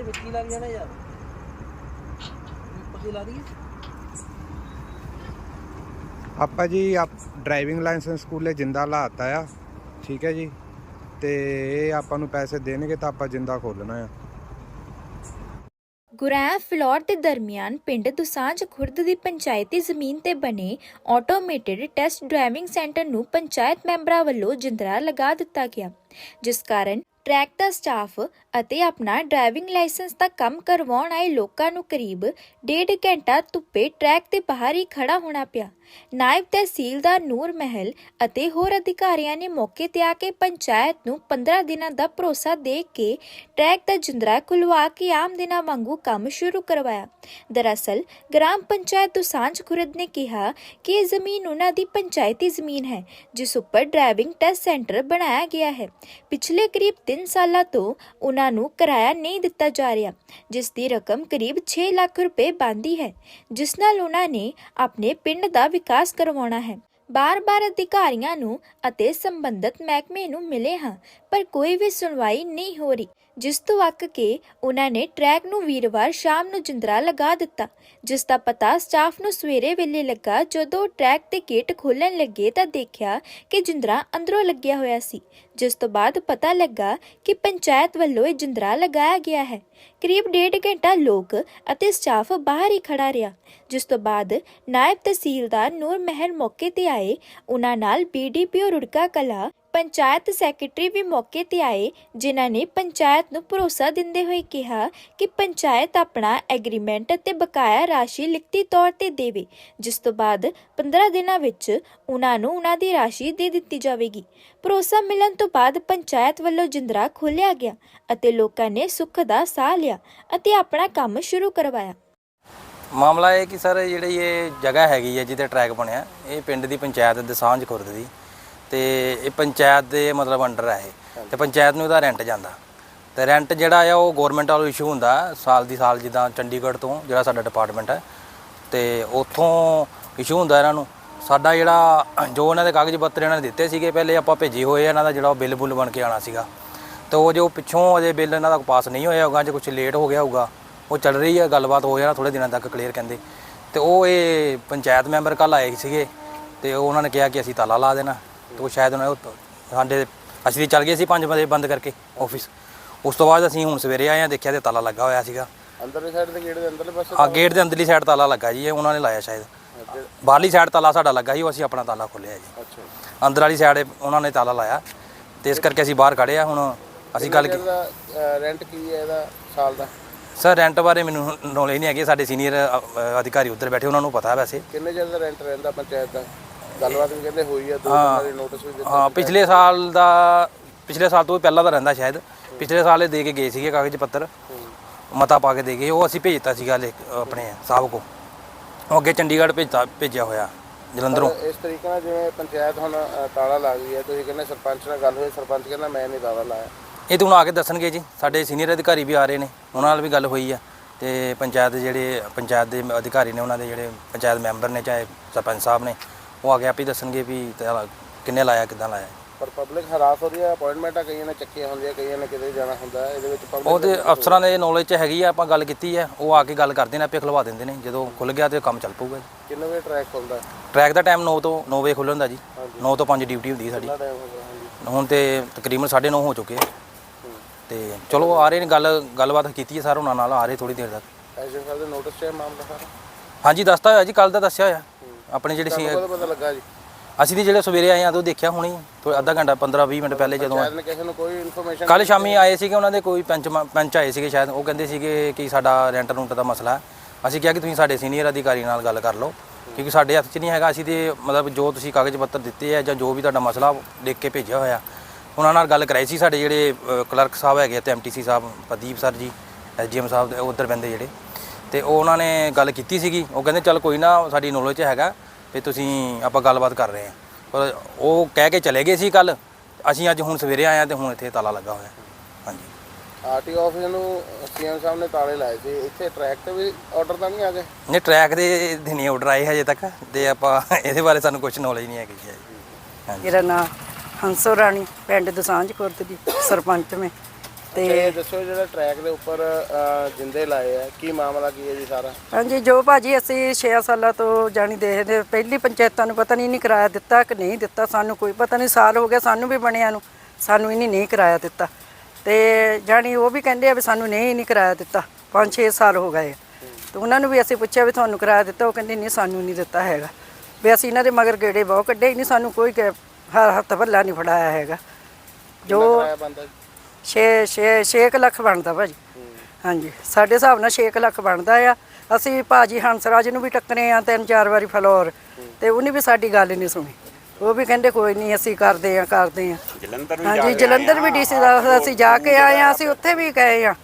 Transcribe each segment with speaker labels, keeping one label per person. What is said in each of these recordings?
Speaker 1: ਦੇ ਵਿੱਚ ਹੀ ਲੱਗ ਜਾਣਾ ਯਾਰ? ਪੱਕੀ ਲਾ ਦਈਏ?
Speaker 2: ਆਪਾਂ ਜੀ ਆਪ ਡਰਾਈਵਿੰਗ ਲਾਇਸੈਂਸ ਸਕੂਲੇ ਜਿੰਦਾ ਲਾਤਾ ਆ ਠੀਕ ਹੈ ਜੀ? ਤੇ ਇਹ ਆਪਾਂ ਨੂੰ ਪੈਸੇ ਦੇਣਗੇ ਤਾਂ ਆਪਾਂ ਜਿੰਦਾ ਖੋਲਣਾ ਆ।
Speaker 3: ਗੁਰੈਂ ਫਲੋਰ ਦੇ ਦਰਮਿਆਨ ਪਿੰਡ ਦੁਸਾਂਝ ਖੁਰਦ ਦੀ ਪੰਚਾਇਤੀ ਜ਼ਮੀਨ ਤੇ ਬਣੇ ਆਟੋਮੇਟਿਡ ਟੈਸਟ ਡਰਾਈਵਿੰਗ ਸੈਂਟਰ ਨੂੰ ਪੰਚਾਇਤ ਮੈਂਬਰਾਂ ਵੱਲੋਂ ਜਿੰਦਰਾ ਲਗਾ ਦਿੱਤਾ ਗਿਆ ਜਿਸ ਕਾਰਨ ਟਰੈਕ ਦਾ ਸਟਾਫ ਅਤੇ ਆਪਣਾ ਡਰਾਈਵਿੰਗ ਲਾਇਸੈਂਸ ਦਾ ਕੰਮ ਕਰਵਾਉਣ ਆਏ ਲੋਕਾਂ ਨੂੰ ਕਰੀਬ ਡੇਢ ਘੰਟਾ ਧੁੱਪੇ ਟਰੈਕ ਦੇ ਬਾਹਰ ਹੀ ਖੜਾ ਹੋਣਾ ਪਿਆ। ਨਾਇਬ ਤਹਿਸੀਲਦਾਰ ਨੂਰ ਮਹਿਲ ਅਤੇ ਹੋਰ ਅਧਿਕਾਰੀਆਂ ਨੇ ਮੌਕੇ ਤੇ ਆ ਕੇ ਪੰਚਾਇਤ ਨੂੰ 15 ਦਿਨਾਂ ਦਾ ਭਰੋਸਾ ਦੇ ਕੇ ਟਰੈਕ ਦਾ ਜਿੰਦਰਾ ਖੁਲਵਾ ਕੇ ਆਮ ਦਿਨਾਂ ਵਾਂਗੂ ਕੰਮ ਸ਼ੁਰੂ ਕਰਵਾਇਆ। ਦਰਅਸਲ, ਗ੍ਰਾਮ ਪੰਚਾਇਤ ਦੁਸਾਂਝ ਖੁਰਦ ਨੇ ਕਿਹਾ ਕਿ ਇਹ ਜ਼ਮੀਨ ਉਹਨਾਂ ਦੀ ਪੰਚਾਇਤੀ ਜ਼ਮੀਨ ਹੈ, ਜਿਸ ਉੱਪਰ ਡਰਾਈਵਿੰਗ ਟੈਸਟ ਸੈਂਟਰ ਬਣਾਇਆ ਗਿਆ ਹੈ। ਪਿਛਲੇ ਕਰੀਬ 3 ਸਾਲਾਂ ਤੋਂ ਉਹਨਾਂ ਨੂੰ ਕਿਰਾਇਆ ਨਹੀਂ ਦਿੱਤਾ ਜਾ ਰਿਹਾ, ਜਿਸ ਦੀ ਰਕਮ ਕਰੀਬ 6 ਲੱਖ ਰੁਪਏ ਬਣਦੀ ਹੈ, ਜਿਸ ਨਾਲ ਉਹਨਾਂ ਨੇ ਆਪਣੇ ਪਿੰਡ ਦਾ ਵਿਕਾਸ ਕਰਵਾਉਣਾ ਹੈ। ਬਾਰ-ਬਾਰ ਅਧਿਕਾਰੀਆਂ ਨੂੰ ਅਤੇ ਸੰਬੰਧਤ ਮਹਿਕਮੇ ਨੂੰ ਮਿਲੇ ਹਾਂ, ਪਰ ਕੋਈ ਵੀ ਸੁਣਵਾਈ ਨਹੀਂ ਹੋ ਰਹੀ, ਜਿਸ ਤੋਂ ਅੱਕ ਕੇ ਉਹਨਾਂ ਨੇ ਟਰੈਕ ਨੂੰ ਵੀਰਵਾਰ ਸ਼ਾਮ ਨੂੰ ਜਿੰਦਰਾ ਲਗਾ ਦਿੱਤਾ, ਜਿਸ ਦਾ ਪਤਾ ਸਟਾਫ ਨੂੰ ਸਵੇਰੇ ਵੇਲੇ ਲੱਗਾ ਜਦੋਂ ਟਰੈਕ ਤੇ ਗੇਟ ਖੋਲਣ ਲੱਗੇ ਤਾਂ ਦੇਖਿਆ ਕਿ ਜਿੰਦਰਾ ਅੰਦਰੋਂ ਲੱਗਿਆ ਹੋਇਆ ਸੀ ਜਿਸ ਤੋਂ ਬਾਅਦ ਪਤਾ ਲੱਗਾ ਕਿ ਪੰਚਾਇਤ ਵੱਲੋਂ ਇਹ ਜਿੰਦਰਾ ਲਗਾਇਆ ਗਿਆ ਹੈ। ਕਰੀਬ ਡੇਢ ਘੰਟਾ ਲੋਕ ਅਤੇ ਸਟਾਫ ਬਾਹਰ ਹੀ ਖੜਾ ਰਿਹਾ, ਜਿਸ ਤੋਂ ਬਾਅਦ ਨਾਇਬ ਤਹਿਸੀਲਦਾਰ ਨੂਰ ਮਹਿਰ ਮੌਕੇ ਤੇ ਆਏ। ਉਹਨਾਂ ਨਾਲ ਬੀਡੀਪੀਓ ਰੁੜਕਾ ਕਲਾ ਪੰਚਾਇਤ ਸੈਕਟਰੀ ਵੀ ਮੌਕੇ ਤੇ ਆਏ, ਜਿਨ੍ਹਾਂ ਨੇ ਪੰਚਾਇਤ ਨੂੰ ਭਰੋਸਾ ਦਿੰਦੇ ਹੋਏ ਕਿਹਾ ਕਿ ਪੰਚਾਇਤ ਆਪਣਾ ਐਗਰੀਮੈਂਟ ਅਤੇ ਬਕਾਇਆ ਰਾਸ਼ੀ ਲਿਖਤੀ ਤੌਰ ਤੇ ਦੇਵੇ, ਜਿਸ ਤੋਂ ਬਾਅਦ 15 ਦਿਨਾਂ ਵਿੱਚ ਉਹਨਾਂ ਨੂੰ ਉਹਨਾਂ ਦੀ ਰਾਸ਼ੀ ਦੇ ਦਿੱਤੀ ਜਾਵੇਗੀ। ਭਰੋਸਾ ਮਿਲਣ ਤੋਂ ਬਾਅਦ ਪੰਚਾਇਤ ਵੱਲੋਂ ਜਿੰਦਰਾ ਖੋਲ੍ਹਿਆ ਗਿਆ ਅਤੇ ਲੋਕਾਂ ਨੇ ਸੁੱਖ ਦਾ ਸਾਹ ਲਿਆ ਅਤੇ ਆਪਣਾ ਕੰਮ ਸ਼ੁਰੂ ਕਰਵਾਇਆ।
Speaker 4: ਮਾਮਲਾ ਇਹ ਕਿ ਸਰ ਜਿਹੜੀ ਇਹ ਜਗ੍ਹਾ ਹੈਗੀ ਹੈ ਜਿੱਥੇ ਟਰੈਕ ਬਣਿਆ, ਇਹ ਪਿੰਡ ਦੀ ਪੰਚਾਇਤ ਦਸਾਂਝ ਖੁਰਦ ਦੀ। ਤੇ ਇਹ ਪੰਚਾਇਤ ਦੇ ਮਤਲਬ ਅੰਡਰ ਹੈ ਇਹ। ਤੇ ਪੰਚਾਇਤ ਨੂੰ ਇਹਦਾ ਰੈਂਟ ਜਾਂਦਾ। ਤੇ ਰੈਂਟ ਜਿਹੜਾ ਆ, ਉਹ ਗਵਰਨਮੈਂਟ ਵੱਲੋਂ ਇਸ਼ੂ ਹੁੰਦਾ ਸਾਲ ਦੀ ਸਾਲ ਜਿੱਦਾਂ ਚੰਡੀਗੜ੍ਹ ਤੋਂ, ਜਿਹੜਾ ਸਾਡਾ ਡਿਪਾਰਟਮੈਂਟ ਹੈ ਤੇ ਉੱਥੋਂ ਇਸ਼ੂ ਹੁੰਦਾ ਇਹਨਾਂ ਨੂੰ। ਸਾਡਾ ਜਿਹੜਾ ਜੋ ਇਹਨਾਂ ਦੇ ਕਾਗਜ਼ ਪੱਤਰ ਇਹਨਾਂ ਨੇ ਦਿੱਤੇ ਸੀਗੇ, ਪਹਿਲੇ ਆਪਾਂ ਭੇਜੇ ਹੋਏ ਆ ਇਹਨਾਂ ਦਾ ਜਿਹੜਾ ਉਹ ਬਿੱਲ ਬੁੱਲ ਬਣ ਕੇ ਆਣਾ ਸੀਗਾ। ਤੇ ਉਹ ਜੋ ਪਿੱਛੋਂ ਅਜੇ ਬਿੱਲ ਇਹਨਾਂ ਦਾ ਪਾਸ ਨਹੀਂ ਹੋਇਆ ਹੋਊਗਾ, ਜੇ ਕੁਝ ਲੇਟ ਹੋ ਗਿਆ ਹੋਊਗਾ, ਉਹ ਚੱਲ ਰਹੀ ਹੈ ਗੱਲਬਾਤ ਹੋ ਜਾਣਾ ਥੋੜੇ ਦਿਨਾਂ ਤੱਕ ਕਲੀਅਰ ਕਹਿੰਦੇ। ਤੇ ਉਹ ਇਹ ਪੰਚਾਇਤ ਮੈਂਬਰ ਕੱਲ ਆਏ ਸੀਗੇ, ਤੇ ਉਹਨਾਂ ਨੇ ਕਿਹਾ ਕਿ ਅਸੀਂ ਤਾਲਾ ਲਾ ਦੇਣਾ। ਤੇ ਸ਼ਾਇਦ ਉਹਨਾਂ ਉਹ ਸਾਡੇ ਅਸੀਂ ਚੱਲ ਗਏ ਸੀ 5 ਵਜੇ ਬੰਦ ਕਰਕੇ ਆਫਿਸ ਉਸ ਤੋਂ ਬਾਅਦ ਅਸੀਂ ਹੁਣ ਸਵੇਰੇ ਆਏ ਆ ਦੇਖਿਆ ਤੇ ਤਾਲਾ ਲੱਗਾ ਹੋਇਆ ਸੀਗਾ।
Speaker 5: ਅੰਦਰਲੀ ਸਾਈਡ ਤੇ ਗੇਟ ਦੇ ਅੰਦਰਲੇ ਪਾਸੇ
Speaker 4: ਆ ਗੇਟ ਦੇ ਅੰਦਰਲੀ ਸਾਈਡ ਤਾਲਾ ਲੱਗਾ ਜੀ ਇਹ ਉਹਨਾਂ ਨੇ ਲਾਇਆ ਸ਼ਾਇਦ। ਬਾਹਰਲੀ ਸਾਈਡ ਤਾਲਾ ਸਾਡਾ ਲੱਗਾ ਸੀ ਉਹ ਅਸੀਂ ਆਪਣਾ ਤਾਲਾ ਖੋਲਿਆ ਜੀ।
Speaker 5: ਅੱਛਾ।
Speaker 4: ਅੰਦਰ ਵਾਲੀ ਸਾਈਡ ਉਹਨਾਂ ਨੇ ਤਾਲਾ ਲਾਇਆ ਤੇ ਇਸ ਕਰਕੇ ਅਸੀਂ ਬਾਹਰ ਖੜੇ ਆ ਹੁਣ ਅਸੀਂ ਗੱਲ
Speaker 5: ਰੈਂਟ ਕੀ ਹੈ ਇਹਦਾ ਸਾਲ ਦਾ?
Speaker 4: ਸਰ ਰੈਂਟ ਬਾਰੇ ਮੈਨੂੰ ਨੌਲੇਜ ਨਹੀਂ ਹੈਗੀ ਸਾਡੇ ਸੀਨੀਅਰ ਅਧਿਕਾਰੀ ਉੱਧਰ ਬੈਠੇ ਉਹਨਾਂ ਨੂੰ ਪਤਾ ਵੈਸੇ।
Speaker 5: ਕਿੰਨੇ ਚਿਰ ਦਾ ਰੈਂਟ ਰਹਿੰਦਾ ਪੰਚਾਇਤ ਦਾ? ਗੱਲਬਾਤ ਵੀ ਕਹਿੰਦੇ ਹੋਈ ਆ ਦੋ ਦਿਨਾਂ ਦੀ ਨੋਟਿਸ ਵੀ ਦਿੱਤਾ
Speaker 4: ਹਾਂ ਪਿਛਲੇ ਸਾਲ ਦਾ ਪਿਛਲੇ ਸਾਲ ਤੋਂ ਵੀ ਪਹਿਲਾਂ ਦਾ ਰਹਿੰਦਾ ਸ਼ਾਇਦ। ਪਿਛਲੇ ਸਾਲ ਇਹ ਦੇ ਕੇ ਗਏ ਸੀਗੇ ਕਾਗਜ਼ ਪੱਤਰ। ਮਤਾ ਪਾ ਕੇ ਦੇ ਗਏ ਉਹ ਅਸੀਂ ਭੇਜਤਾ ਸੀਗਾ ਲਿਖ- ਆਪਣੇ ਸਾਹਿਬ ਕੋ। ਉਹ ਅੱਗੇ ਚੰਡੀਗੜ੍ਹ ਭੇਜਤਾ ਭੇਜਿਆ ਹੋਇਆ ਜਲੰਧਰੋਂ।
Speaker 5: ਇਸ ਤਰੀਕੇ ਨਾਲ ਜਿਵੇਂ ਪੰਚਾਇਤ ਹੁਣ ਅ, ਤਾਲਾ ਲਾ ਗਈ ਹੈ ਤੁਸੀਂ ਕਹਿੰਦੇ ਸਰਪੰਚ ਨਾਲ ਗੱਲ ਹੋਈ ਸਰਪੰਚ ਕਹਿੰਦਾ ਮੈਂ ਨਹੀਂ ਤਾਲਾ ਲਾਇਆ।
Speaker 4: ਇਹ ਤਾਂ ਹੁਣ ਆ ਕੇ ਦੱਸਣਗੇ ਜੀ ਸਾਡੇ ਸੀਨੀਅਰ ਅਧਿਕਾਰੀ ਵੀ ਆ ਰਹੇ ਨੇ ਉਹਨਾਂ ਨਾਲ ਵੀ ਗੱਲ ਹੋਈ ਆ। ਤੇ ਪੰਚਾਇਤ ਦੇ ਜਿਹੜੇ ਪੰਚਾਇਤ ਦੇ ਅਧਿਕਾਰੀ ਨੇ ਉਹਨਾਂ ਦੇ ਜਿਹੜੇ ਪੰਚਾਇਤ ਮੈਂਬਰ ਨੇ ਚਾਹੇ ਸਰਪੰਚ ਸਾਹਿਬ ਨੇ ਉਹ ਆ ਕੇ ਆਪੇ ਦੱਸਣਗੇ ਵੀ ਕਿੰਨੇ ਲਾਇਆ ਕਿੱਦਾਂ ਲਾਇਆ।
Speaker 5: ਪਰ ਪਬਲਿਕ ਹਰਾਸ ਹੋ ਰਹੀ ਹੈ ਅਪਾਇੰਟਮੈਂਟਾਂ ਕਈਆਂ ਨੇ ਚੱਕੀਆਂ ਹੁੰਦੀਆਂ ਕਈਆਂ ਨੇ ਕਿਤੇ ਜਾਣਾ ਹੁੰਦਾ ਹੈ। ਇਹਦੇ ਵਿੱਚ
Speaker 4: ਉਹ
Speaker 5: ਪਬਲਿਕ
Speaker 4: ਤੇ ਅਫਸਰਾਂ ਦੇ ਨੌਲੇਜ 'ਚ ਹੈਗੀ ਆ ਆਪਾਂ ਗੱਲ ਕੀਤੀ ਆ ਉਹ ਆ ਕੇ ਗੱਲ ਕਰਦੇ ਨੇ ਆਪੇ ਖਲਵਾ ਦਿੰਦੇ ਨੇ ਜਦੋਂ ਖੁੱਲ ਗਿਆ ਤੇ ਕੰਮ ਚੱਲ ਪਊਗਾ ਜੀ।
Speaker 5: ਕਿੰਨੇ ਵਜੇ ਟਰੈਕ ਖੁੱਲਦਾ ਹੈ?
Speaker 4: ਟਰੈਕ ਦਾ ਟਾਈਮ 9 ਤੋਂ 9 ਵਜੇ ਖੁੱਲ੍ਹਣ ਦਾ ਜੀ 9 ਤੋਂ 5 ਡਿਊਟੀ ਹੁੰਦੀ ਹੈ ਸਾਡੀ।
Speaker 5: ਕਿੰਨਾ ਟਾਈਮ ਹੋ ਗਿਆ ਹਾਂਜੀ।
Speaker 4: ਹੁਣ ਤੇ ਤਕਰੀਬਨ 9:30 ਹੋ ਚੁੱਕੇ ਆ। ਤੇ ਚਲੋ ਆ ਰਹੇ ਨੇ ਗੱਲ ਗੱਲਬਾਤ ਕੀਤੀ ਹੈ ਸਰ ਉਹਨਾਂ ਨਾਲ ਆ ਰਹੇ ਥੋੜੀ ਦੇਰ ਤੱਕ।
Speaker 5: ਐਸਡੀਐਮ ਸਾਹਿਬ ਦੇ ਨੋਟਿਸ 'ਚ ਮਾਮਲਾ ਸਾਰਾ?
Speaker 4: ਹਾਂਜੀ ਦੱਸਤਾ ਹੋਇਆ ਜੀ ਕੱਲ ਦਾ ਦੱਸਿਆ ਹੋਇਆ। ਆਪਣੇ ਜਿਹੜੇ ਸੀ
Speaker 5: ਕਦੋਂ ਪਤਾ ਲੱਗਾ ਜੀ?
Speaker 4: ਅਸੀਂ ਦੀ ਜਿਹੜੇ ਸਵੇਰੇ ਆਏ ਆ ਤਾਂ ਦੇਖਿਆ ਹੁਣੀ ਥੋੜਾ ਅੱਧਾ ਘੰਟਾ 15 20 ਮਿੰਟ ਪਹਿਲੇ ਜਦੋਂ
Speaker 5: ਨੇ ਕਿਸੇ ਨੂੰ ਕੋਈ ਇਨਫੋਰਮੇਸ਼ਨ
Speaker 4: ਕੱਲ ਸ਼ਾਮੀ ਆਏ ਸੀਗੇ ਉਹਨਾਂ ਦੇ ਕੋਈ ਪੰਚ ਪੰਚ ਆਏ ਸੀਗੇ ਸ਼ਾਇਦ। ਉਹ ਕਹਿੰਦੇ ਸੀਗੇ ਕਿ ਸਾਡਾ ਰੈਂਟ ਰੂੰਟ ਦਾ ਮਸਲਾ ਹੈ। ਅਸੀਂ ਕਿਹਾ ਕਿ ਤੁਸੀਂ ਸਾਡੇ ਸੀਨੀਅਰ ਅਧਿਕਾਰੀ ਨਾਲ ਗੱਲ ਕਰ ਲਓ ਕਿਉਂਕਿ ਸਾਡੇ ਹੱਥ 'ਚ ਨਹੀਂ ਹੈਗਾ। ਅਸੀਂ ਤੇ ਮਤਲਬ ਜੋ ਤੁਸੀਂ ਕਾਗਜ਼ ਪੱਤਰ ਦਿੱਤੇ ਆ ਜਾਂ ਜੋ ਵੀ ਤੁਹਾਡਾ ਮਸਲਾ ਲਿਖ ਕੇ ਭੇਜਿਆ ਹੋਇਆ। ਉਹਨਾਂ ਨਾਲ ਗੱਲ ਕਰਾਈ ਸੀ ਸਾਡੇ ਜਿਹੜੇ ਕਲਰਕ ਸਾਹਿਬ ਹੈਗੇ ਤੇ ਐਮਟੀਸੀ ਸਾਹਿਬ ਪ੍ਰਦੀਪ ਸਰ ਜੀ ਐਸਡੀਐਮ ਸਾਹਿਬ ਦੇ ਉੱਧਰ ਬੰਦੇ ਜਿਹੜੇ। ਤੇ ਉਹ ਉਹਨਾਂ ਨੇ ਗੱਲ ਕੀਤੀ ਸੀਗੀ। ਉਹ ਕਹਿੰਦੇ ਚੱਲ ਕੋਈ ਨਾ ਸਾਡੀ ਨੌਲੇਜ 'ਚ ਹੈਗਾ। ਵੀ ਤੁਸੀਂ ਆਪਾਂ ਗੱਲਬਾਤ ਕਰ ਰਹੇ ਹਾਂ। ਪਰ ਉਹ ਕਹਿ ਕੇ ਚਲੇ ਗਏ ਸੀ ਕੱਲ। ਅਸੀਂ ਅੱਜ ਹੁਣ ਸਵੇਰੇ ਆਏ ਆ ਤੇ ਹੁਣ ਇੱਥੇ ਤਾਲਾ ਲੱਗਾ ਹੋਇਆ। ਹਾਂਜੀ।
Speaker 5: ਆਰਟੀਓ ਆਫਿਸ ਨੂੰ ਸੀਐਮ ਸਾਹਿਬ ਨੇ ਤਾਲੇ ਲਾਏ ਸੀ। ਇੱਥੇ ਟਰੈਕ ਤੇ ਵੀ ਆਰਡਰ ਤਾਂ ਨਹੀਂ ਆ ਗਏ
Speaker 4: ਨੇ ਟਰੈਕ ਦੇ ਦਿਨੀ ਆਰਡਰ ਆਏ ਹਜੇ ਤੱਕ। ਤੇ ਆਪਾਂ ਇਹਦੇ ਬਾਰੇ ਸਾਨੂੰ ਕੁਝ ਨੌਲੇਜ ਨਹੀਂ ਹੈਗੀ ਜੀ ਹਾਂਜੀ।
Speaker 6: ਮੇਰਾ ਨਾਮ ਹੰਸੋ ਰਾਣੀ ਪਿੰਡ ਦਸਾਂਝ ਖੁਰਦ ਦੀ ਸਰਪੰਚ ਮੈਂ।
Speaker 5: ਤੇ ਦੱਸੋ ਜਿਹੜਾ ਟਰੈਕ ਦੇ ਉੱਪਰ ਜਿੰਦੇ ਲਾਏ ਆ ਕੀ ਮਾਮਲਾ ਕੀ ਹੈ ਜੀ ਸਾਰਾ?
Speaker 1: ਹਾਂਜੀ ਜੋ ਭਾਜੀ ਅਸੀਂ 6 ਸਾਲਾਂ ਤੋਂ ਜਾਣੀ ਦੇਖਦੇ ਪਹਿਲੀ ਪੰਚਾਇਤਾਂ ਨੂੰ ਪਤਾ ਨਹੀਂ ਨਹੀਂ ਕਿਰਾਇਆ ਦਿੱਤਾ ਕਿ ਨਹੀਂ ਦਿੱਤਾ ਸਾਨੂੰ ਕੋਈ ਪਤਾ ਨਹੀਂ ਸਾਲ ਹੋ ਗਿਆ ਸਾਨੂੰ ਵੀ ਬਣਿਆ ਨੂੰ ਸਾਨੂੰ ਇਹਨੇ ਨਹੀਂ ਕਿਰਾਇਆ ਦਿੱਤਾ। ਤੇ ਜਾਣੀ ਉਹ ਵੀ ਕਹਿੰਦੇ ਆ ਵੀ ਸਾਨੂੰ ਨਹੀਂ ਨਹੀਂ ਕਿਰਾਇਆ ਦਿੱਤਾ 5-6 ਸਾਲ ਹੋ ਗਏ ਤੇ ਉਹਨਾਂ ਨੂੰ ਵੀ ਅਸੀਂ ਪੁੱਛਿਆ ਵੀ ਤੁਹਾਨੂੰ ਕਿਰਾਇਆ ਦਿੱਤਾ ਉਹ ਕਹਿੰਦੇ ਨਹੀਂ ਸਾਨੂੰ ਨਹੀਂ ਦਿੱਤਾ ਹੈਗਾ। ਵੀ ਅਸੀਂ ਇਹਨਾਂ ਦੇ ਮਗਰ ਗੇੜੇ ਬਹੁਤ ਕੱਢੇ ਨਹੀਂ ਸਾਨੂੰ ਕੋਈ ਹੱਥ ਪੱਲਾ ਨਹੀਂ ਫੜਾਇਆ ਹੈਗਾ। ਜੋ? 6 6 6 ਲੱਖ ਬਣਦਾ ਭਾਜੀ। ਹਾਂਜੀ ਸਾਡੇ ਹਿਸਾਬ ਨਾਲ 6 ਲੱਖ ਬਣਦਾ ਆ। ਅਸੀਂ ਭਾਜੀ ਹੰਸਰਾਜ ਨੂੰ ਵੀ ਟੱਕਰੇ ਆ ਤਿੰਨ ਚਾਰ ਵਾਰੀ ਫਲੋਰ। ਤੇ ਉਹਨੇ ਵੀ ਸਾਡੀ ਗੱਲ ਨਹੀਂ ਸੁਣੀ। ਉਹ ਵੀ ਕਹਿੰਦੇ ਕੋਈ ਨਹੀਂ ਅਸੀਂ ਕਰਦੇ ਆ ਕਰਦੇ ਆ।
Speaker 6: ਜਲੰਧਰ
Speaker 1: ਹਾਂਜੀ ਜਲੰਧਰ ਵੀ ਡੀਸੀ ਦਾ ਅਸੀਂ ਜਾ ਕੇ ਆਏ ਆ ਅਸੀਂ ਉੱਥੇ ਵੀ ਗਏ ਆ।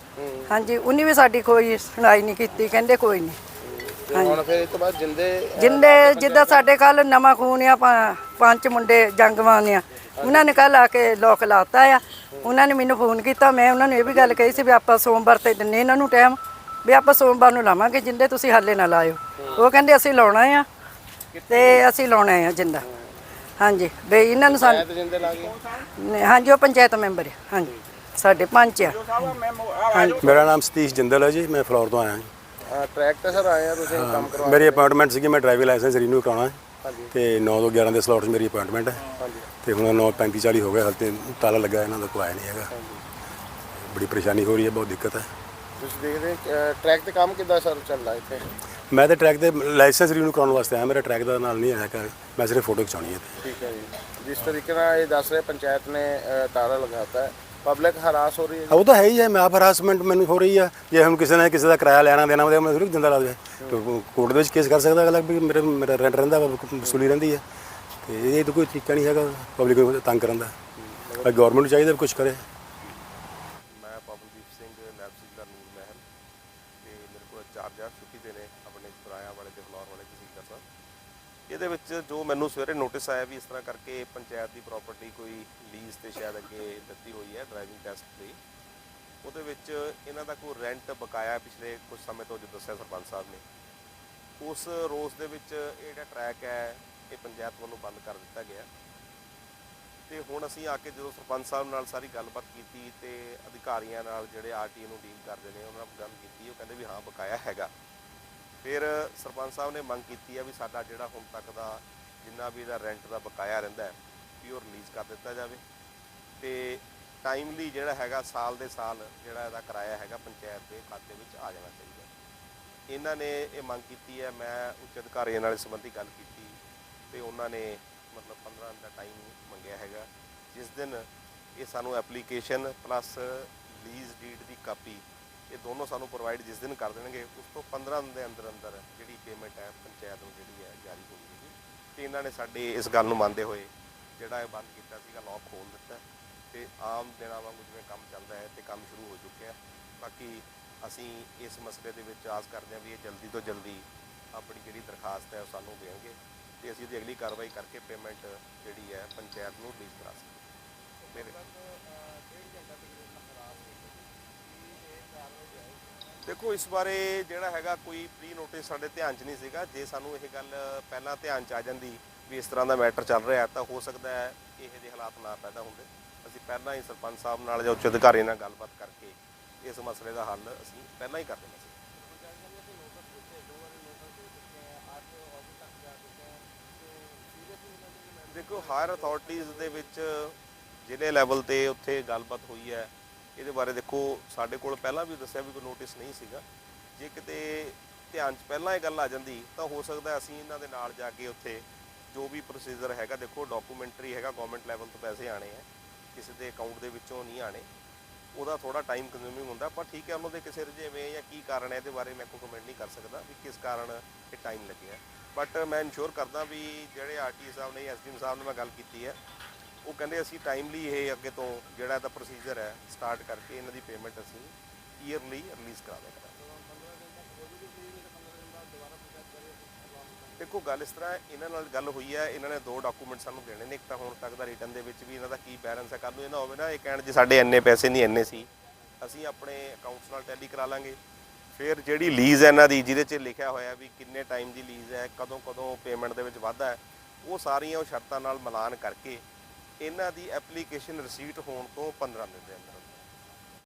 Speaker 1: ਹਾਂਜੀ ਉਹਨੇ ਵੀ ਸਾਡੀ ਕੋਈ ਸੁਣਾਈ ਨਹੀਂ ਕੀਤੀ ਕਹਿੰਦੇ ਕੋਈ ਨਹੀਂ।
Speaker 5: ਹੁਣ ਫਿਰ ਇਸ ਤੋਂ ਬਾਅਦ ਜਿੰਦੇ
Speaker 1: ਜਿੰਦੇ ਜਿੱਦਾਂ ਸਾਡੇ ਕੱਲ ਨਵਾਂ ਖੂਨ ਆ ਪੰਜ ਮੁੰਡੇ ਜੰਗਵਾਨ ਆ। ਉਹਨਾਂ ਨੇ ਕੱਲ ਆ ਕੇ ਲੋਕ ਲਾਤਾ ਆ। ਉਹਨਾਂ ਨੇ ਮੈਨੂੰ ਫੋਨ ਕੀਤਾ ਮੈਂ ਉਹਨਾਂ ਨੂੰ ਇਹ ਵੀ ਗੱਲ ਕਹੀ ਸੀ ਵੀ ਆਪਾਂ ਸੋਮਵਾਰ ਤੇ ਦਿੰਨੇ ਇਹਨਾਂ ਨੂੰ ਟਾਈਮ ਵੀ ਆਪਾਂ ਸੋਮਵਾਰ ਨੂੰ ਲਾਵਾਂਗੇ ਜਿੰਦੇ ਤੁਸੀਂ ਹਾਲੇ ਨਾ ਲਾਇਓ। ਉਹ ਕਹਿੰਦੇ ਅਸੀਂ ਲਾਉਣਾ ਆ ਤੇ ਅਸੀਂ ਲਾਉਣਾ ਆ ਜਿੰਦਾ। ਹਾਂਜੀ ਵੀ ਇਹਨਾਂ ਨੂੰ ਸਾਨੂੰ
Speaker 5: ਜਿੰਦੇ ਲਾ ਗਏ
Speaker 1: ਹਾਂਜੀ ਉਹ ਪੰਚਾਇਤ ਮੈਂਬਰ ਆ ਹਾਂਜੀ। ਸਾਡੇ ਪੰਚ ਆ।
Speaker 6: ਮੇਰਾ ਨਾਮ ਸਤੀਸ਼ ਜਿੰਦਲ ਹੈ ਜੀ ਮੈਂ ਫਲੋਰ ਤੋਂ ਆਇਆ ਹਾਂ
Speaker 5: ਟਰੈਕ ਤੇ ਸਰ ਆਏ ਆ ਤੁਸੀਂ ਕੰਮ ਕਰਵਾ
Speaker 6: ਮੇਰੀ ਅਪਾਇੰਟਮੈਂਟ ਸੀਗੀ ਮੈਂ ਡਰਾਈਵਿੰਗ ਲਾਇਸੈਂਸ ਰੀਨਿਊ ਕਰਾਉਣਾ ਹੈ। ਤੇ 9 ਤੋਂ 11 ਦੇ ਸਲੋਟ 'ਚ ਮੇਰੀ ਅਪਾਇੰਟਮੈਂਟ ਹੈ। ਤੇ ਹੁਣ 9:35 40 ਹੋ ਗਏ ਹਾਲੇ ਤੇ ਤਾਲਾ ਲੱਗਾ ਇਹਨਾਂ ਦਾ ਕੋਈ ਆਇਆ ਨਹੀਂ ਹੈਗਾ। ਬੜੀ ਪਰੇਸ਼ਾਨੀ ਹੋ ਰਹੀ ਹੈ ਬਹੁਤ ਦਿੱਕਤ ਹੈ।
Speaker 5: ਤੁਸੀਂ ਦੇਖਦੇ ਟਰੈਕ ਤੇ ਕੰਮ ਕਿੱਦਾਂ ਸਰ ਚੱਲਦਾ ਇੱਥੇ?
Speaker 6: ਮੈਂ ਤੇ ਟਰੈਕ ਤੇ ਲਾਇਸੈਂਸ ਰੀਨਿਊ ਕਰਾਉਣ ਵਾਸਤੇ ਆਇਆ ਮੇਰਾ ਟਰੈਕ ਦਾ ਨਾਲ ਨਹੀਂ ਹੈਗਾ ਮੈਂ ਸਿਰਫ ਫੋਟੋ ਖਿਚਾਉਣੀ ਹੈ
Speaker 5: ਠੀਕ ਹੈ ਜੀ। ਜਿਸ ਤਰੀਕੇ ਨਾਲ ਇਹ ਦੱਸ ਰਹੇ ਪੰਚਾਇਤ ਨੇ ਅ, ਤਾਲਾ ਲਗਾਤਾ ਹੈ ਪਬਲਿਕ ਹਰਾਸ ਹੋ ਰਹੀ ਹੈ
Speaker 6: ਉਹ ਤਾਂ ਹੈ ਹੀ ਹੈ ਮੈਂ ਆਪ ਹਰਾਸਮੈਂਟ ਮੈਨੂੰ ਹੋ ਰਹੀ ਹੈ ਜੇ ਹੁਣ ਕਿਸੇ ਨੇ ਕਿਸੇ ਦਾ ਕਿਰਾਇਆ ਲੈਣਾ ਦੇਣਾ ਉਹਦੇ ਮੈਂ ਥੋੜੀ ਜਿੰਦਾ ਲਾ ਦੇ ਕੋਰਟ ਦੇ ਵਿੱਚ ਕੇਸ ਕਰ ਸਕਦਾ ਅਗਲਾ ਵੀ ਮੇਰੇ ਮੇਰਾ ਰੈਂਟ ਰਹਿੰਦਾ ਵਾ, ਵਸੂਲੀ ਰਹਿੰਦੀ ਹੈ ਤੇ ਇਹ ਤਾਂ ਕੋਈ ਤਰੀਕਾ ਨਹੀਂ ਹੈਗਾ ਪਬਲਿਕ ਨੂੰ ਤੰਗ ਕਰਨ ਦਾ। ਗਵਰਨਮੈਂਟ ਨੂੰ ਚਾਹੀਦਾ ਕੁਝ ਕਰੇ
Speaker 7: ਮੈਂ ਪਵਨਦੀਪ ਸਿੰਘ ਨਾਇਬ ਤਹਿਸੀਲਦਾਰ ਨੂਰ ਮਹਿਲ ਤੇ ਮੇਰੇ ਕੋਲ ਚਾਰਜ ਆ ਛੁੱਟੀ ਦੇ ਨੇ ਆਪਣੇ ਸਰਾਇਆ ਵਾਲੇ ਤੇ ਫਲੋਰ ਵਾਲੇ ਤਹਿਸੀਲਦਾਰ ਸਾਹਿਬ ਇਹਦੇ ਵਿੱਚ ਜੋ ਮੈਨੂੰ ਸਵੇਰੇ ਨੋਟਿਸ ਆਇਆ ਵੀ ਇਸ ਤਰ੍ਹਾਂ ਕਰਕੇ ਪੰਚਾਇਤ ਦੀ ਪ੍ਰਾਪਰਟੀ ਕੋਈ ਲੀਜ਼ ਤੇ ਸ਼ਾਇਦ ਅੱਗੇ ਦਿੱਤੀ ਹੋਈ ਹੈ ਡਰਾਈਵਿੰਗ ਟੈਸਟ ਲਈ, ਉਹਦੇ ਵਿੱਚ ਇਹਨਾਂ ਦਾ ਕੋਈ ਰੈਂਟ ਬਕਾਇਆ ਪਿਛਲੇ ਕੁਝ ਸਮੇਂ ਤੋਂ ਜੋ ਦੱਸਿਆ ਸਰਪੰਚ ਸਾਹਿਬ ਨੇ। ਉਸ ਰੋਸ ਦੇ ਵਿੱਚ ਇਹ ਜਿਹੜਾ ਟਰੈਕ ਹੈ, ਇਹ ਪੰਚਾਇਤ ਵੱਲੋਂ ਬੰਦ ਕਰ ਦਿੱਤਾ ਗਿਆ। ਤੇ ਹੁਣ ਅਸੀਂ ਆ ਕੇ ਜਦੋਂ ਸਰਪੰਚ ਸਾਹਿਬ ਨਾਲ ਸਾਰੀ ਗੱਲਬਾਤ ਕੀਤੀ ਤੇ ਅਧਿਕਾਰੀਆਂ ਨਾਲ ਜਿਹੜੇ ਆਰਟੀ ਨੂੰ ਡੀਲ ਕਰਦੇ ਨੇ, ਉਹਨਾਂ ਨਾਲ ਗੱਲ ਕੀਤੀ, ਉਹ ਕਹਿੰਦੇ ਵੀ ਹਾਂ, ਬਕਾਇਆ ਹੈਗਾ। ਫਿਰ ਸਰਪੰਚ ਸਾਹਿਬ ਨੇ ਮੰਗ ਕੀਤੀ ਹੈ ਵੀ ਸਾਡਾ ਜਿਹੜਾ ਹੁਣ ਤੱਕ ਦਾ ਜਿੰਨਾ ਵੀ ਇਹਦਾ ਰੈਂਟ ਦਾ ਬਕਾਇਆ ਰਹਿੰਦਾ ਵੀ ਉਹ ਰਿਲੀਜ਼ ਕਰ ਦਿੱਤਾ ਜਾਵੇ। ਤੇ ਟਾਈਮਲੀ ਜਿਹੜਾ ਹੈਗਾ ਸਾਲ ਦੇ ਸਾਲ ਜਿਹੜਾ ਇਹਦਾ ਕਿਰਾਇਆ ਹੈਗਾ ਪੰਚਾਇਤ ਦੇ ਖਾਤੇ ਵਿੱਚ ਆ ਜਾਣਾ ਚਾਹੀਦਾ ਇਹਨਾਂ ਨੇ ਇਹ ਮੰਗ ਕੀਤੀ ਹੈ, ਮੈਂ ਉੱਚ ਅਧਿਕਾਰੀਆਂ ਨਾਲ ਸੰਬੰਧੀ ਗੱਲ ਕੀਤੀ ਤੇ ਉਹਨਾਂ ਨੇ ਮਤਲਬ 15 ਦਿਨ ਦਾ ਟਾਈਮ ਮੰਗਿਆ ਹੈਗਾ। ਜਿਸ ਦਿਨ ਇਹ ਸਾਨੂੰ ਐਪਲੀਕੇਸ਼ਨ ਪਲੱਸ ਲੀਜ਼ ਡੀਡ ਦੀ ਕਾਪੀ ਇਹ ਦੋਨੋਂ ਸਾਨੂੰ ਪ੍ਰੋਵਾਈਡ ਜਿਸ ਦਿਨ ਕਰ ਦੇਣਗੇ, ਉਸ ਤੋਂ 15 ਦਿਨ ਦੇ ਅੰਦਰ ਅੰਦਰ ਜਿਹੜੀ ਪੇਮੈਂਟ ਹੈ, ਪੰਚਾਇਤ ਨੂੰ ਜਿਹੜੀ ਹੈ, ਜਾਰੀ ਹੋ ਜਾਊਗੀ ਤੇ ਇਹਨਾਂ ਨੇ ਸਾਡੇ ਇਸ ਗੱਲ ਨੂੰ ਮੰਨਦੇ ਹੋਏ ਜਿਹੜਾ ਇਹ ਬੰਦ ਕੀਤਾ ਸੀਗਾ ਲੋਕ ਖੋਲ ਦਿੱਤਾ। ਤੇ ਆਮ ਦਿਨਾਂ ਵਾਂਗੂ ਜਿਵੇਂ ਕੰਮ ਚੱਲਦਾ ਹੈ ਤੇ ਕੰਮ ਸ਼ੁਰੂ ਹੋ ਚੁੱਕਿਆ ਬਾਕੀ ਅਸੀਂ ਇਸ ਮਸਲੇ ਦੇ ਵਿੱਚ ਆਸ ਕਰਦੇ ਹਾਂ ਵੀ ਇਹ ਜਲਦੀ ਤੋਂ ਜਲਦੀ ਆਪਣੀ ਜਿਹੜੀ ਦਰਖਾਸਤ ਹੈ, ਉਹ ਸਾਨੂੰ ਦੇਣਗੇ ਤੇ ਅਸੀਂ ਉਹਦੀ ਅਗਲੀ ਕਾਰਵਾਈ ਕਰਕੇ ਪੇਮੈਂਟ ਜਿਹੜੀ ਹੈ, ਪੰਚਾਇਤ ਨੂੰ ਰਿਲੀਜ਼ ਕਰਾ ਸਕਦੇ ਮੇਰੇ ਦੇਖੋ, ਇਸ ਬਾਰੇ ਜਿਹੜਾ ਹੈਗਾ ਕੋਈ ਪ੍ਰੀ ਨੋਟਿਸ ਸਾਡੇ ਧਿਆਨ 'ਚ ਨਹੀਂ ਸੀਗਾ। ਜੇ ਸਾਨੂੰ ਇਹ ਗੱਲ ਪਹਿਲਾਂ ਧਿਆਨ 'ਚ ਆ ਜਾਂਦੀ ਵੀ ਇਸ ਤਰ੍ਹਾਂ ਦਾ ਮੈਟਰ ਚੱਲ ਰਿਹਾ ਤਾਂ ਹੋ ਸਕਦਾ ਹੈ ਇਹੋ ਜਿਹੇ ਹਾਲਾਤ ਨਾ ਪੈਦਾ ਹੁੰਦੇ। ਅਸੀਂ ਪਹਿਲਾਂ ਹੀ ਸਰਪੰਚ ਸਾਹਿਬ ਨਾਲ ਜਾਂ ਉੱਚ ਅਧਿਕਾਰੀ ਨਾਲ ਗੱਲਬਾਤ ਕਰਕੇ ਇਸ ਮਸਲੇ ਦਾ ਹੱਲ ਅਸੀਂ ਪਹਿਲਾਂ ਹੀ ਕਰ ਦੇਣਾ ਸੀ। ਦੇਖੋ ਹਾਇਰ ਅਥਾਰਟੀਆਂ ਦੇ ਵਿੱਚ ਜ਼ਿਲ੍ਹੇ ਲੈਵਲ ਤੇ ਉੱਥੇ ਗੱਲਬਾਤ ਹੋਈ ਹੈ। ਇਹਦੇ ਬਾਰੇ ਦੇਖੋ, ਸਾਡੇ ਕੋਲ ਪਹਿਲਾਂ ਵੀ ਦੱਸਿਆ ਵੀ ਕੋਈ ਨੋਟਿਸ ਨਹੀਂ ਸੀਗਾ। ਜੇ ਕਿਤੇ ਧਿਆਨ 'ਚ ਪਹਿਲਾਂ ਇਹ ਗੱਲ ਆ ਜਾਂਦੀ, ਤਾਂ ਹੋ ਸਕਦਾ ਅਸੀਂ ਇਹਨਾਂ ਦੇ ਨਾਲ ਜਾ ਕੇ ਉੱਥੇ ਜੋ ਵੀ ਪ੍ਰੋਸੀਜਰ ਹੈਗਾ, ਦੇਖੋ ਡਾਕੂਮੈਂਟਰੀ ਹੈਗਾ ਗਵਰਨਮੈਂਟ ਲੈਵਲ ਤੋਂ ਪੈਸੇ ਆਣੇ ਆ, ਕਿਸੇ ਦੇ ਅਕਾਊਂਟ ਦੇ ਵਿੱਚੋਂ ਨਹੀਂ ਆਣੇ ਉਹਦਾ ਥੋੜਾ ਟਾਈਮ ਕੰਜ਼ਿਊਮਿੰਗ ਹੁੰਦਾ, ਪਰ ਠੀਕ ਹੈ, ਉਹਨਾਂ ਦੇ ਕਿਸੇ ਰਜੇਵੇਂ ਜਾਂ ਕੀ ਕਾਰਨ ਹੈ, ਇਹਦੇ ਬਾਰੇ ਮੈਂ ਕੋਈ ਕਮੈਂਟ ਨਹੀਂ ਕਰ ਸਕਦਾ ਵੀ ਕਿਸ ਕਾਰਨ ਇਹ ਟਾਈਮ ਲੱਗਿਆ। ਬਟ ਮੈਂ ਇਨਸ਼ੋਰ ਕਰਦਾ ਵੀ ਜਿਹੜੇ ਆਰਟੀ ਸਾਹਿਬ ਨੇ ਐਸਡੀਐਮ ਸਾਹਿਬ ਨੇ ਮੈਂ ਗੱਲ ਕੀਤੀ ਹੈ ਉਹ ਕਹਿੰਦੇ ਅਸੀਂ ਟਾਈਮਲੀ ਇਹ ਅੱਗੇ ਤੋਂ ਜਿਹੜਾ ਇਹਦਾ ਪ੍ਰੋਸੀਜਰ ਹੈ ਸਟਾਰਟ ਕਰਕੇ ਇਹਨਾਂ ਦੀ ਪੇਮੈਂਟ ਅਸੀਂ ਈਅਰਲੀ ਰਿਲੀਜ਼ ਕਰਾ ਦਿਆ ਕਰਾਂਗੇ ਦੇਖੋ, ਗੱਲ ਇਸ ਤਰ੍ਹਾਂ ਇਹਨਾਂ ਨਾਲ ਗੱਲ ਹੋਈ ਹੈ, ਇਹਨਾਂ ਨੇ ਦੋ ਡਾਕੂਮੈਂਟ ਸਾਨੂੰ ਦੇਣੇ ਨੇ, ਇੱਕ ਤਾਂ ਹੁਣ ਤੱਕ ਦਾ ਰਿਟਰਨ ਦੇ ਵਿੱਚ ਵੀ ਇਹਨਾਂ ਦਾ ਕੀ ਬੈਲੈਂਸ ਹੈ ਕੱਲ ਨੂੰ ਇਹ ਨਾ ਹੋਵੇ ਨਾ, ਇਹ ਕਹਿਣ ਜੇ ਸਾਡੇ ਇੰਨੇ ਪੈਸੇ ਨਹੀਂ, ਇੰਨੇ ਸੀ, ਅਸੀਂ ਆਪਣੇ ਅਕਾਊਂਟਸ ਨਾਲ ਟੈਲੀ ਕਰਾ ਲਾਂਗੇ। ਫਿਰ ਜਿਹੜੀ ਲੀਜ਼ ਹੈ ਇਹਨਾਂ ਦੀ, ਜਿਹਦੇ 'ਚ ਲਿਖਿਆ ਹੋਇਆ ਵੀ ਕਿੰਨੇ ਟਾਈਮ ਦੀ ਲੀਜ਼ ਹੈ ਕਦੋਂ ਕਦੋਂ ਪੇਮੈਂਟ ਦੇ ਵਿੱਚ ਵਾਧਾ ਹੈ, ਉਹ ਸਾਰੀਆਂ ਉਹ ਸ਼ਰਤਾਂ ਨਾਲ ਮਿਲਾਨ ਕਰਕੇ ਇਹਨਾਂ ਦੀ ਐਪਲੀਕੇਸ਼ਨ ਰਿਸੀਟ ਹੋਣ ਤੋਂ 15 ਦਿਨ ਦੇ ਅੰਦਰ।